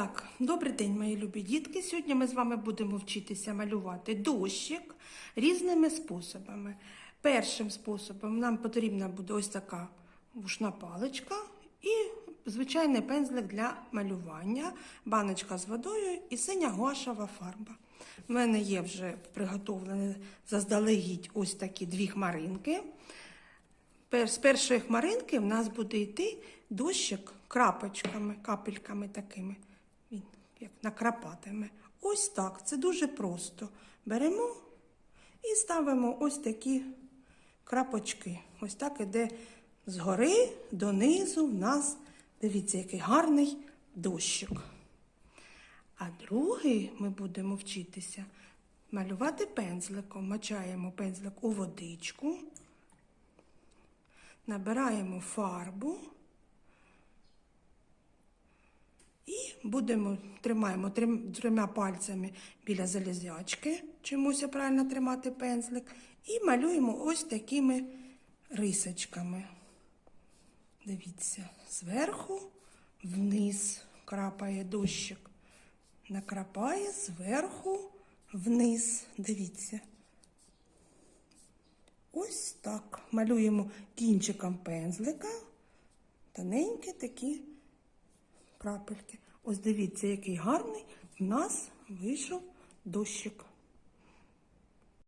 Так, добрий день, мої любі дітки. Сьогодні ми з вами будемо вчитися малювати дощик різними способами. Першим способом нам потрібна буде ось така вушна паличка і звичайний пензлик для малювання, баночка з водою і синя гуашева фарба. У мене є вже приготовлені заздалегідь ось такі дві хмаринки. З першої хмаринки в нас буде йти дощик крапочками, капельками такими. Він як накрапатиме. Ось так. Це дуже просто. Беремо і ставимо ось такі крапочки. Ось так іде згори донизу в нас. Дивіться, який гарний дощик. А другий ми будемо вчитися малювати пензликом. Мачаємо пензлик у водичку. Набираємо фарбу і будемо тримаємо трим, трьома пальцями біля залізячки, чомусь правильно тримати пензлик, і малюємо ось такими рисочками. Дивіться, зверху вниз крапає дощик. Накрапає зверху вниз. Дивіться. Ось так. Малюємо кінчиком пензлика тоненькі такі крапельки. Ось дивіться, який гарний в нас вийшов дощик.